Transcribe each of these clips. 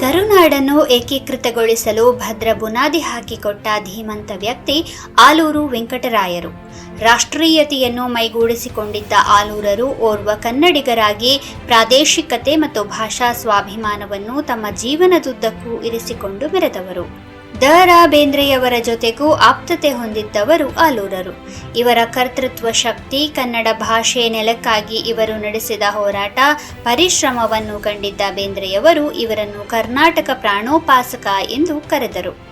ಕರುನಾಡನ್ನು ಏಕೀಕೃತಗೊಳಿಸಲು ಭದ್ರ ಬುನಾದಿ ಹಾಕಿಕೊಟ್ಟ ಧೀಮಂತ ವ್ಯಕ್ತಿ ಆಲೂರು ವೆಂಕಟರಾಯರು. ರಾಷ್ಟ್ರೀಯತೆಯನ್ನು ಮೈಗೂಡಿಸಿಕೊಂಡಿದ್ದ ಆಲೂರರು ಓರ್ವ ಕನ್ನಡಿಗರಾಗಿ ಪ್ರಾದೇಶಿಕತೆ ಮತ್ತು ಭಾಷಾ ಸ್ವಾಭಿಮಾನವನ್ನು ತಮ್ಮ ಜೀವನದುದ್ದಕ್ಕೂ ಇರಿಸಿಕೊಂಡು ಮೆರೆದವರು ದ ರಾ ಬೇಂದ್ರೆಯವರ ಜೊತೆಗೂ ಆಪ್ತತೆ ಹೊಂದಿದ್ದವರು ಆಲೂರರು. ಇವರ ಕರ್ತೃತ್ವ ಶಕ್ತಿ, ಕನ್ನಡ ಭಾಷೆ ನೆಲಕ್ಕಾಗಿ ಇವರು ನಡೆಸಿದ ಹೋರಾಟ, ಪರಿಶ್ರಮವನ್ನು ಕಂಡಿದ್ದ ಬೇಂದ್ರೆಯವರು ಇವರನ್ನು ಕರ್ನಾಟಕ ಪ್ರಾಣೋಪಾಸಕ ಎಂದು ಕರೆದರು.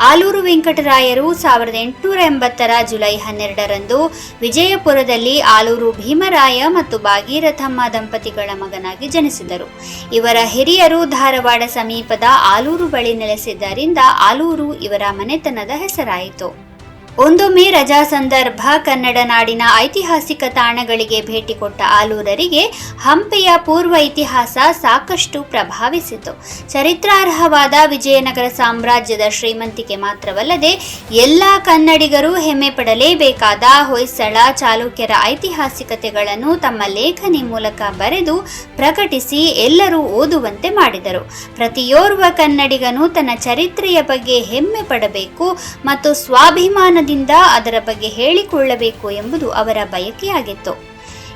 ಆಲೂರು ವೆಂಕಟರಾಯರು ಸಾವಿರದ ಎಂಟುನೂರ ಎಂಬತ್ತರ ಜುಲೈ ಹನ್ನೆರಡರಂದು ವಿಜಯಪುರದಲ್ಲಿ ಆಲೂರು ಭೀಮರಾಯ ಮತ್ತು ಭಾಗೀರಥಮ್ಮ ದಂಪತಿಗಳ ಮಗನಾಗಿ ಜನಿಸಿದರು. ಇವರ ಹಿರಿಯರು ಧಾರವಾಡ ಸಮೀಪದ ಆಲೂರು ಬಳಿ ನೆಲೆಸಿದ್ದರಿಂದ ಆಲೂರು ಇವರ ಮನೆತನದ ಹೆಸರಾಯಿತು. ಒಂದೊಮ್ಮೆ ರಜಾ ಸಂದರ್ಭ ಕನ್ನಡ ನಾಡಿನ ಐತಿಹಾಸಿಕ ತಾಣಗಳಿಗೆ ಭೇಟಿ ಕೊಟ್ಟ ಆಲೂರರಿಗೆ ಹಂಪೆಯ ಪೂರ್ವ ಇತಿಹಾಸ ಸಾಕಷ್ಟು ಪ್ರಭಾವಿಸಿತು. ಚರಿತ್ರಾರ್ಹವಾದ ವಿಜಯನಗರ ಸಾಮ್ರಾಜ್ಯದ ಶ್ರೀಮಂತಿಕೆ ಮಾತ್ರವಲ್ಲದೆ ಎಲ್ಲ ಕನ್ನಡಿಗರು ಹೆಮ್ಮೆ ಪಡಲೇಬೇಕಾದ ಹೊಯ್ಸಳ ಚಾಲುಕ್ಯರ ಐತಿಹಾಸಿಕತೆಗಳನ್ನು ತಮ್ಮ ಲೇಖನಿ ಮೂಲಕ ಬರೆದು ಪ್ರಕಟಿಸಿ ಎಲ್ಲರೂ ಓದುವಂತೆ ಮಾಡಿದರು. ಪ್ರತಿಯೋರ್ವ ಕನ್ನಡಿಗನು ತನ್ನ ಚರಿತ್ರೆಯ ಬಗ್ಗೆ ಹೆಮ್ಮೆ ಪಡಬೇಕು ಮತ್ತು ಸ್ವಾಭಿಮಾನದಿಂದ ಅದರ ಬಗ್ಗೆ ಹೇಳಿಕೊಳ್ಳಬೇಕು ಎಂಬುದು ಅವರ ಬಯಕೆಯಾಗಿತ್ತು.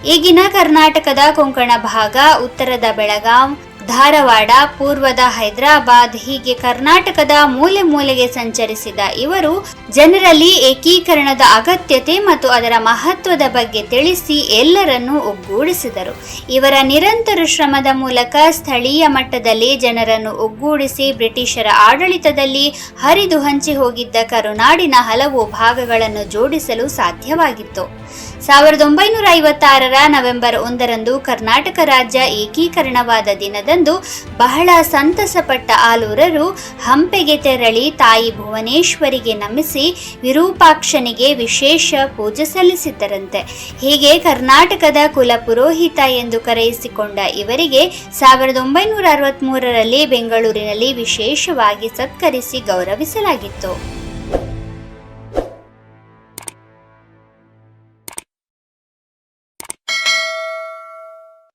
ಈಗಿನ ಕರ್ನಾಟಕದ ಕೊಂಕಣ ಭಾಗ ಉತ್ತರದ ಬೆಳಗಾಂ ಧಾರವಾಡ, ಪೂರ್ವದ ಹೈದರಾಬಾದ್, ಹೀಗೆ ಕರ್ನಾಟಕದ ಮೂಲೆ ಮೂಲೆಗೆ ಸಂಚರಿಸಿದ ಇವರು ಜನರಲ್ಲಿ ಏಕೀಕರಣದ ಅಗತ್ಯತೆ ಮತ್ತು ಅದರ ಮಹತ್ವದ ಬಗ್ಗೆ ತಿಳಿಸಿ ಎಲ್ಲರನ್ನೂ ಒಗ್ಗೂಡಿಸಿದರು. ಇವರ ನಿರಂತರ ಶ್ರಮದ ಮೂಲಕ ಸ್ಥಳೀಯ ಮಟ್ಟದಲ್ಲಿ ಜನರನ್ನು ಒಗ್ಗೂಡಿಸಿ ಬ್ರಿಟಿಷರ ಆಡಳಿತದಲ್ಲಿ ಹರಿದು ಹಂಚಿ ಹೋಗಿದ್ದ ಕರುನಾಡಿನ ಹಲವು ಭಾಗಗಳನ್ನು ಜೋಡಿಸಲು ಸಾಧ್ಯವಾಗಿತ್ತು. ಸಾವಿರದ ಒಂಬೈನೂರ ಐವತ್ತಾರರ ನವೆಂಬರ್ ಒಂದರಂದು ಕರ್ನಾಟಕ ರಾಜ್ಯ ಏಕೀಕರಣವಾದ ದಿನದಂದು ಬಹಳ ಸಂತಸಪಟ್ಟ ಆಲೂರರು ಹಂಪೆಗೆ ತೆರಳಿ ತಾಯಿ ಭುವನೇಶ್ವರಿಗೆ ನಮಿಸಿ ವಿರೂಪಾಕ್ಷನಿಗೆ ವಿಶೇಷ ಪೂಜೆ ಸಲ್ಲಿಸಿದ್ದರಂತೆ. ಹೀಗೆ ಕರ್ನಾಟಕದ ಕುಲ ಪುರೋಹಿತ ಎಂದು ಕರೆಯಿಸಿಕೊಂಡ ಇವರಿಗೆ ಸಾವಿರದ ಒಂಬೈನೂರ ಅರವತ್ತ್ಮೂರರಲ್ಲಿ ಬೆಂಗಳೂರಿನಲ್ಲಿ ವಿಶೇಷವಾಗಿ ಸತ್ಕರಿಸಿ ಗೌರವಿಸಲಾಗಿತ್ತು.